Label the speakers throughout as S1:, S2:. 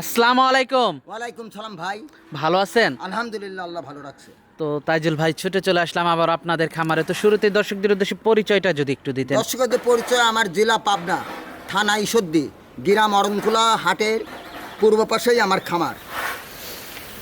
S1: আসসালামু আলাইকুম।
S2: ওয়ালাইকুম সালাম ভাই।
S1: ভালো আছেন?
S2: আলহামদুলিল্লাহ আল্লাহ ভালো রাখছে।
S1: তো তাইজুল ভাই ছুটে চলে আসলাম আবার আপনাদের খামারে। তো শুরুতে দর্শকদের উদ্দেশ্যে পরিচয়টা যদি একটু দিতেন।
S2: দর্শকদের পরিচয় আমার জেলা পাবনা থানা ঈশ্বরদী গ্রাম অরণকুলা হাটের পূর্ব পাশেই আমার খামার।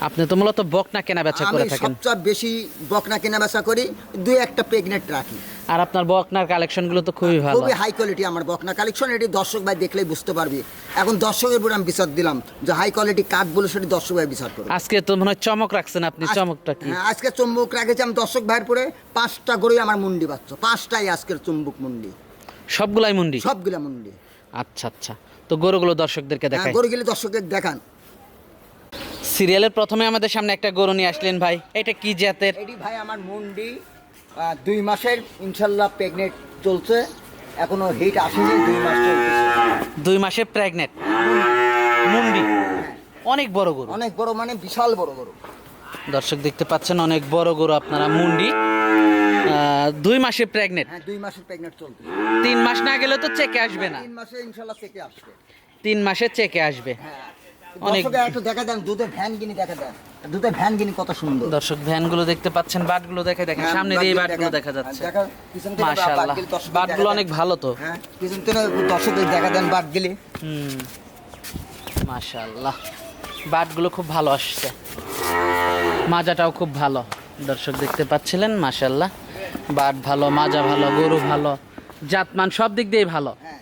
S1: আপনি তো মূলত বকনা কেনা বেচা করে থাকেন।
S2: সবচেয়ে বেশি বকনা কেনা বেচা করি দুই একটা প্রেগনেন্ট রাখি।
S1: আর আপনার বকনার কালেকশনগুলো তো খুবই ভালো।
S2: খুবই হাই কোয়ালিটি আমার বকনা কালেকশন এটি দর্শক ভাই দেখলেই বুঝতে পারবি। এখন দর্শকের উপর আমি বিচার দিলাম যে হাই কোয়ালিটি কাঠ বলে সেটি দর্শক ভাই বিচার করবে।
S1: আজকে তো মনে হয় চমক রাখছেন আপনি চমকটা কি?
S2: হ্যাঁ, আজকে চুম্বুক রেখেছি আমি দর্শক ভাইয়ের পরে পাঁচটা গরুই আমার মুন্ডি পাচ্ছ পাঁচটাই আজকের চুম্বুক মুন্ডি।
S1: সবগুলাই মুন্ডি?
S2: সবগুলা মুন্ডি।
S1: আচ্ছা আচ্ছা। তো গরুগুলো দর্শকদেরকে
S2: হ্যাঁ,
S1: দেখাই।
S2: গরু গেলে দর্শকদের দেখান।
S1: সিরিয়ালের প্রথমে আমাদের সামনে একটা গরু নিয়ে আসলেন ভাই এটা কি জাতের?
S2: এটি ভাই আমার মুন্ডি দুই মাসের ইনশাল্লাহ প্রেগনেন্ট চলছে। এখনও হিট আসেনি দুই মাস
S1: দুই মাসে প্রেগনেন্ট মুন্ডি। অনেক বড় গরু।
S2: অনেক বড় মানে বিশাল বড় গরু।
S1: দর্শক দেখতে পাচ্ছেন অনেক বড় গরু আপনারা মুন্ডি। দুই মাসে প্রেগনেন্ট
S2: হ্যাঁ দুই মাসের প্রেগনেন্ট চলছে।
S1: তিন মাস না গেলে তো চেকে আসবে না।
S2: তিন মাসে ইনশাল্লাহ চেকে আসবে।
S1: তিন মাসে চেকে আসবে।
S2: হ্যাঁ।
S1: অনেক-
S2: অনেক একটু দেখা দেন দুধের ভ্যান গিনি দেখা দেন। দুধের ভ্যান গিনি কত সুন্দর।
S1: দর্শক ভ্যানগুলো দেখতে পাচ্ছেন বাটগুলো দেখে দেখেন
S2: হ্যাঁ,
S1: সামনে দিয়ে
S2: বাটগুলো
S1: বাটগুলো
S2: দেখা-
S1: দেখা যাচ্ছে।
S2: দেখা, পিছন থেকে
S1: মাশাআল্লাহ।
S2: বাটগুলো দর্শকদের
S1: বাটগুলো
S2: দেখা
S1: অনেক ভালো তো।
S2: হ্যাঁ পিছন থেকে দর্শকদের দেখা দেন বাট গেলে
S1: হুম মাশাআল্লাহ। বাটগুলো খুব ভালো আসছে। মাজাটাও খুব ভালো। দর্শক দেখতে পাচ্ছিলেন মাশাআল্লাহ। বাট ভালো মাজা ভালো গরু ভালো জাতমান সব দিক দিয়ে ভালো।
S2: হ্যাঁ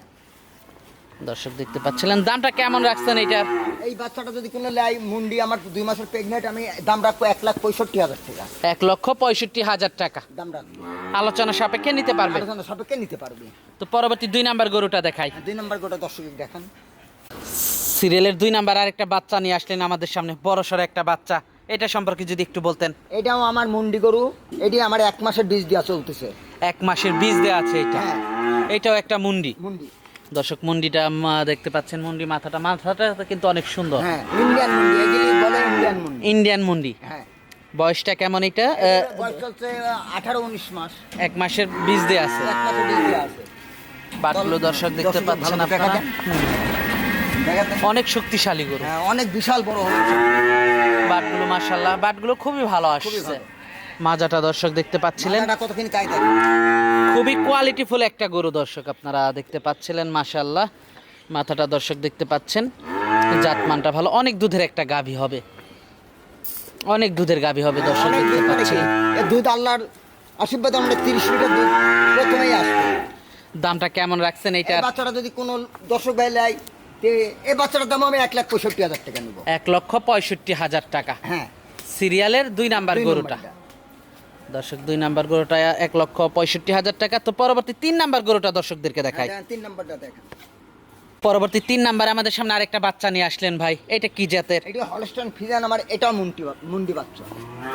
S1: দর্শক দেখতে পাচ্ছিলেন। দামটা কেমন রাখছেন এটার
S2: এই বাচ্চাটা যদি কোনো লাই মুন্ডি আমার দুই মাসের প্রেগনেন্ট আমি দাম রাখব এক লাখ পঁয়ষট্টি হাজার টাকা।
S1: এক লক্ষ পঁয়ষট্টি হাজার টাকা।
S2: দাম রাখব।
S1: আলোচনা সাপেক্ষে নিতে পারবে?
S2: আলোচনা সাপেক্ষে নিতে পারবে।
S1: তো পরবর্তী দুই নাম্বার গরুটা দেখাই।
S2: দুই নম্বর গরুটা দর্শক দেখান।
S1: সিরিয়ালের দুই নাম্বার আরেকটা বাচ্চা নিয়ে আসলেন আমাদের সামনে। বড় সড়ো একটা বাচ্চা। এটা সম্পর্কে যদি একটু বলতেন।
S2: এটাও আমার মুন্ডি গরু। এটি আমার এক মাসের বীজ দেওয়া চলতেছে।
S1: এক মাসের বীজ দেওয়া আছে এটা।
S2: হ্যাঁ।
S1: এটাও একটা মুন্ডি।
S2: মুন্ডি।
S1: দর্শক মুন্ডিটা দেখতে পাচ্ছেন মুন্ডি মাথাটা মাথাটা কিন্তু অনেক সুন্দর।
S2: হ্যাঁ ইন্ডিয়ান মুন্ডি বলে ইন্ডিয়ান মুন্ডি।
S1: ইন্ডিয়ান মুন্ডি।
S2: হ্যাঁ।
S1: বয়সটা কেমন এটা?
S2: বয়স চলছে আঠারো উনিশ মাস।
S1: এক মাসের বীজ দেওয়া আছে।
S2: এক মাসের বীজ দেওয়া আছে।
S1: বাটগুলো দর্শক দেখতে পাচ্ছেন আপনারা। অনেক শক্তিশালী গরু।
S2: হ্যাঁ অনেক বিশাল বড়
S1: বাটগুলো মাশাল্লাহ বাটগুলো খুবই ভালো আসছে। মাজাটা দর্শক দেখতে পাচ্ছিলেন।
S2: কাই থাকে
S1: খুবই কোয়ালিটিফুল একটা গরু দর্শক আপনারা দেখতে পাচ্ছিলেন মাশাল্লাহ মাথাটা দর্শক দেখতে পাচ্ছেন জাতমানটা ভালো। অনেক দুধের একটা গাভী হবে। অনেক দুধের গাভী হবে দর্শক দেখতে
S2: এ দুধ আল্লাহর আশীর্বাদ আমরা তিরিশ লিটার দুধ প্রথমেই আসবে।
S1: দামটা কেমন রাখছেন
S2: এই
S1: এইটার
S2: বাচ্চাটা যদি কোনো দর্শক ভাই লাই তে এই বাচ্চাটার দাম আমি এক লাখ পঁয়ষট্টি হাজার টাকা নেব।
S1: এক লক্ষ পঁয়ষট্টি হাজার টাকা।
S2: হ্যাঁ।
S1: সিরিয়ালের দুই নাম্বার গরুটা। দর্শক দুই নাম্বার গরুটা এক লক্ষ পঁয়ষট্টি হাজার টাকা। তো পরবর্তী তিন নাম্বার গরুটা দর্শকদেরকে দেখাই।
S2: হ্যাঁ, তিন নম্বরটা দেখেন।
S1: পরবর্তী তিন নাম্বারে আমাদের সামনে আরেকটা বাচ্চা নিয়ে আসলেন ভাই। এটা কি জাতের?
S2: এটা হলস্টান ফিজান আমার মুন্ডি মুন্ডি বাচ্চা।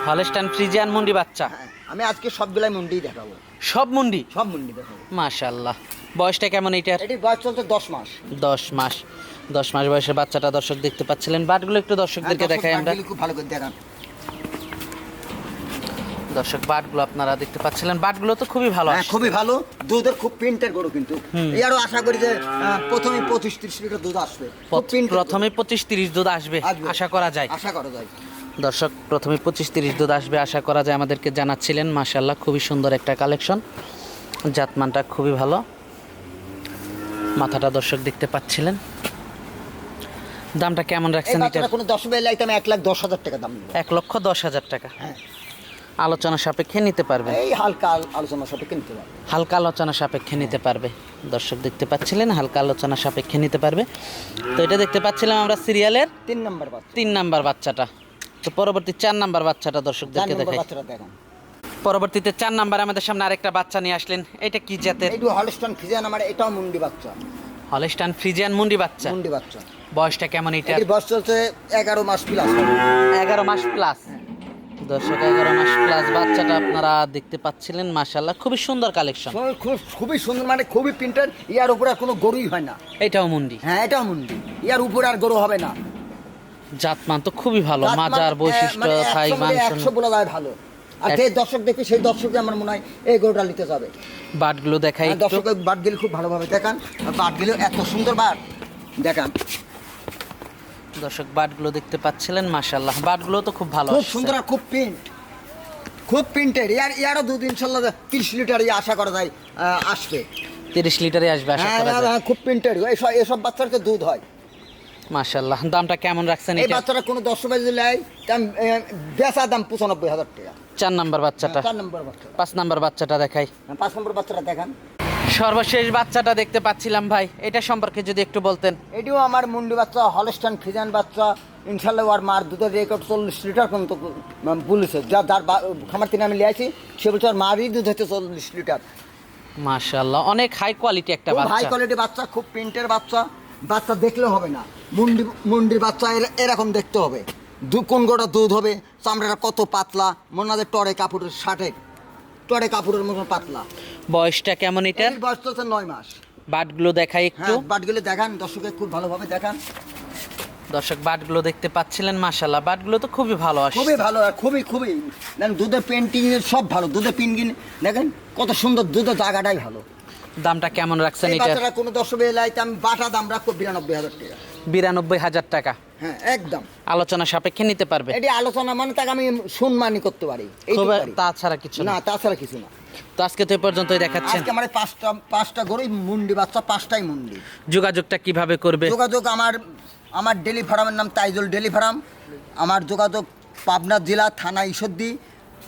S1: হলস্টান ফ্রিজিয়ান মুন্ডি বাচ্চা।
S2: হ্যাঁ আমি আজকে সবগুলাই মুন্ডি দেখাবো।
S1: সব মুন্ডি?
S2: সব মুন্ডি দেখাবো।
S1: মাশাল্লাহ বয়সটা কেমন এইটার
S2: এটির বয়স দশ মাস।
S1: দশ মাস। দশ মাস বয়সের বাচ্চাটা দর্শক দেখতে পাচ্ছিলেন। বাটগুলো একটু দর্শকদেরকে
S2: হ্যাঁ,
S1: দেখাই আমরা।
S2: খুব ভালো করে দেখান।
S1: দর্শক বাটগুলো আপনারা দেখতে পাচ্ছিলেন। বাটগুলো তো খুবই ভালো
S2: হ্যাঁ খুবই ভালো। দুধের খুব প্রিন্টের গরু কিন্তু। আরও আশা করি যে প্রথমে পঁচিশ ত্রিশ লিটার দুধ আসবে।
S1: প্রথমে পঁচিশ তিরিশ দুধ আসবে। আশা করা যায়।
S2: আশা করা যায়।
S1: দর্শক প্রথমে পঁচিশ তিরিশ দুধ আসবে আশা করা যায় আমাদেরকে জানাচ্ছিলেন। মাশাল্লাহ খুবই সুন্দর একটা কালেকশন। জাতমানটা খুবই ভালো। মাথাটা দর্শক দেখতে পাচ্ছিলেন। দামটা কেমন রাখছেন এটা
S2: কোনো দশ বেলা লাইতে আমি এক লাখ দশ হাজার টাকা দাম
S1: এক লক্ষ দশ হাজার টাকা।
S2: হ্যাঁ।
S1: আলোচনা সাপেক্ষে নিতে পারবেন
S2: এই হালকা আলোচনা সাথে কিনতে পারবে।
S1: হালকা আলোচনা সাপেক্ষে নিতে পারবে। দর্শক দেখতে পাচ্ছিলেন হালকা আলোচনা সাপেক্ষে নিতে পারবে। তো এটা দেখতে পাচ্ছিলাম আমরা সিরিয়ালের
S2: তিন নম্বর বাচ্চা।
S1: তিন নাম্বার বাচ্চাটা। তো পরবর্তী চার নাম্বার বাচ্চাটা দর্শকদেরকে দেখাই। পরবর্তীতে চার নাম্বার আমাদের সামনে আরেকটা বাচ্চা নিয়ে আসলেন। এটা কি জাতের?
S2: এইটু হলস্টন ফিজান আমার এটাও মুন্ডি বাচ্চা।
S1: হলস্টান ফ্রিজিয়ান মুন্ডি বাচ্চা।
S2: মুন্ডি বাচ্চা।
S1: বয়সটা কেমন এটা
S2: বয়স চলছে এগারো মাস প্লাস
S1: এগারো মাস প্লাস দর্শক এগারো মাস প্লাস বাচ্চাটা আপনারা দেখতে পাচ্ছিলেন মাশাল্লাহ খুবই সুন্দর কালেকশন
S2: খুবই সুন্দর মানে খুবই প্রিন্টেড ইয়ার উপরে আর কোনো গরুই হয় না।
S1: এটাও মুন্ডি।
S2: হ্যাঁ এটাও মুন্ডি। ইয়ার উপরে আর গরু হবে না।
S1: জাতমান তো খুবই ভালো মাজার বৈশিষ্ট্য
S2: মানে
S1: থাই মাংস
S2: একশো বলে যায় ভালো। আর যে দর্শক দেখবে সেই দর্শকে আমার মনে হয় এই গরুটা নিতে যাবে।
S1: বাটগুলো দেখাই একটু।
S2: দর্শক বাট গেলে খুব ভালোভাবে দেখান। আর বাট এত সুন্দর বাট। দেখান।
S1: দর্শক বাটগুলো দেখতে পাচ্ছিলেন মাশাল্লাহ বাটগুলো তো খুব ভালো
S2: খুব সুন্দর আর খুব প্রিন্ট খুব প্রিন্টের ইয়ার ইয়ারও দুদিন ইনশাল্লাহ তিরিশ লিটার ইয়ে আশা করা যায় আসবে।
S1: তিরিশ লিটারে আসবে আশা
S2: হ্যাঁ
S1: করা
S2: হ্যাঁ,
S1: যায়।
S2: হ্যাঁ, খুব প্রিন্টের এসব এসব বাচ্চার তো দুধ হয়।
S1: মাশাল্লাহ দামটা কেমন রাখছেন
S2: এই
S1: এটা?
S2: বাচ্চারা কোনো দশ টাকা যদি নেয় দাম বেচা দাম পঁচানব্বই হাজার টাকা।
S1: চার নাম্বার বাচ্চাটা।
S2: চার নম্বর বাচ্চা
S1: পাঁচ নাম্বার বাচ্চাটা দেখাই।
S2: হ্যাঁ, পাঁচ নম্বর বাচ্চাটা দেখান।
S1: সর্বশেষ বাচ্চাটা দেখতে পাচ্ছিলাম ভাই এটা সম্পর্কে যদি একটু বলতেন।
S2: এটিও আমার মুন্ডি বাচ্চা হলস্টান ফিজান বাচ্চা। ইনশাল্লাহ ওর মার দুধের রেকর্ড চল্লিশ লিটার পর্যন্ত বলেছে যা যার খামার থেকে আমি লিয়েছি সে বলছে ওর মারই দুধ হচ্ছে চল্লিশ লিটার।
S1: মাশাল্লাহ অনেক হাই কোয়ালিটি একটা
S2: খুব হাই
S1: বাচ্চা।
S2: কোয়ালিটি বাচ্চা খুব প্রিন্টের বাচ্চা। বাচ্চা দেখলে হবে না। মুন্ডি মুন্ডির বাচ্চা এর- এরকম দেখতে হবে। দু কোন গোটা দুধ হবে? চামড়াটা কত পাতলা? মনে হয় টরে কাপড়ের শার্টের। টরে কাপড়ের মতো পাতলা।
S1: বয়সটা কেমন এটার
S2: এর বয়স তো নয় মাস।
S1: বাটগুলো দেখাই একটু।
S2: হ্যাঁ বাটগুলো দেখান দর্শকের খুব ভালোভাবে দেখান।
S1: দর্শক বাটগুলো দেখতে পাচ্ছিলেন মাশাল্লাহ বাটগুলো তো খুবই ভালো আসছে।
S2: খুবই ভালো আর খুবই খুবই। দেখেন দুধের পেন্টিং সব ভালো দুধের পেন্টিং দেখেন কত সুন্দর দুধের জায়গাটাই ভালো।
S1: দামটা কেমন রাখছেন এটা?
S2: কোনো দর্শক এলাইতে আমি বাটা দাম রাখব বিরানব্বই হাজার টাকা।
S1: বিরানব্বই হাজার টাকা।
S2: হ্যাঁ একদম।
S1: আলোচনা সাপেক্ষে নিতে পারবে।
S2: এটি আলোচনা মানে তাকে আমি সম্মানই করতে পারি।
S1: খুব তাছাড়া কিছু
S2: না তাছাড়া কিছু না।
S1: তো আজকে তো পর্যন্তই দেখাচ্ছেন
S2: আজকে আমার পাঁচটা পাঁচটা গরুই মুন্ডি বাচ্চা পাঁচটাই মুন্ডি।
S1: যোগাযোগটা কীভাবে করবে?
S2: যোগাযোগ আমার আমার ডেলি ফার্মের নাম তাইজুল ডেলি ফার্ম। আমার যোগাযোগ পাবনা জেলা থানা ঈশ্বরদী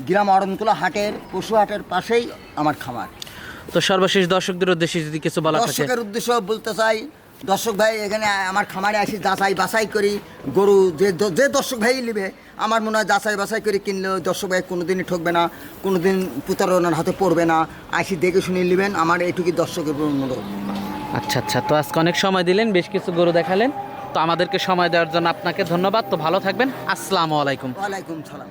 S2: গ্রাম অরণকুলা হাটের পশু হাটের পাশেই আমার খামার।
S1: তো সর্বশেষ দর্শকদের উদ্দেশ্যে যদি কিছু বলা
S2: দর্শকের উদ্দেশ্য বলতে চাই দর্শক ভাই এখানে আমার খামারে আসি যাচাই বাছাই করি গরু যে যে দর্শক ভাই নেবে আমার মনে হয় যাচাই বাছাই করে কিনলে দর্শক ভাই কোনোদিনই ঠকবে না কোনোদিন প্রতারণার হাতে পড়বে না। আসি দেখে শুনে নেবেন আমার এইটুকুই দর্শকের অনুরোধ।
S1: আচ্ছা আচ্ছা তো আজকে অনেক সময় দিলেন বেশ কিছু গরু দেখালেন। তো আমাদেরকে সময় দেওয়ার জন্য আপনাকে ধন্যবাদ। তো ভালো থাকবেন। আসসালামু আলাইকুম।
S2: ওয়ালাইকুম সালাম।